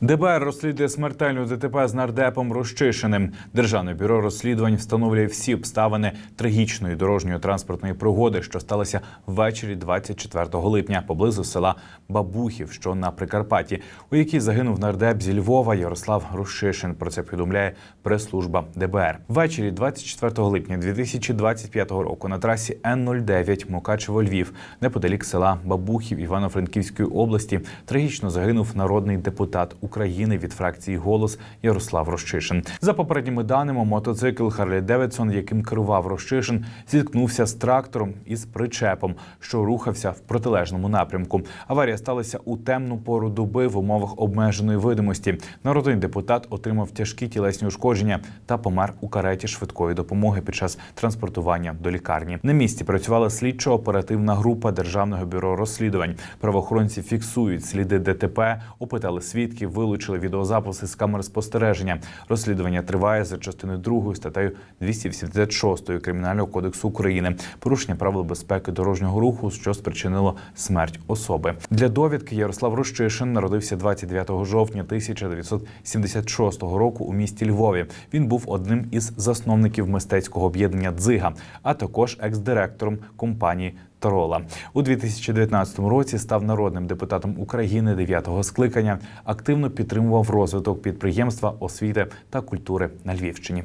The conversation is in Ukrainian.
ДБР розслідує смертельну ДТП з нардепом Рощишиним. Державне бюро розслідувань встановлює всі обставини трагічної дорожньої транспортної пригоди, що сталося ввечері 24 липня поблизу села Бабухів, що на Прикарпатті, у якій загинув нардеп зі Львова Ярослав Рощишин. Про це повідомляє прес-служба ДБР. Ввечері 24 липня 2025 року на трасі Н-09 Мукачево Львів, неподалік села Бабухів Івано-Франківської області, трагічно загинув народний депутат України від фракції Голос Ярослав Рощишин. За попередніми даними, мотоцикл Харлі Девідсон, яким керував Рощишин, зіткнувся з трактором із причепом, що рухався в протилежному напрямку. Аварія сталася у темну пору доби в умовах обмеженої видимості. Народний депутат отримав тяжкі тілесні ушкодження та помер у кареті швидкої допомоги під час транспортування до лікарні. На місці працювала слідчо-оперативна група державного бюро розслідувань. Правоохоронці фіксують сліди ДТП, опитали свідків, вилучили відеозаписи з камер спостереження. Розслідування триває за частиною 2 статтею 286 кримінального кодексу України. Порушення правил безпеки дорожнього руху, що спричинило смерть особи. Для довідки Ярослав Рощишин народився 29 жовтня 1976 року у місті Львові. Він був одним із засновників мистецького об'єднання Дзига, а також екс-директором компанії. Торола у 2019 році став народним депутатом України 9-го скликання. Активно підтримував розвиток підприємства, освіти та культури на Львівщині.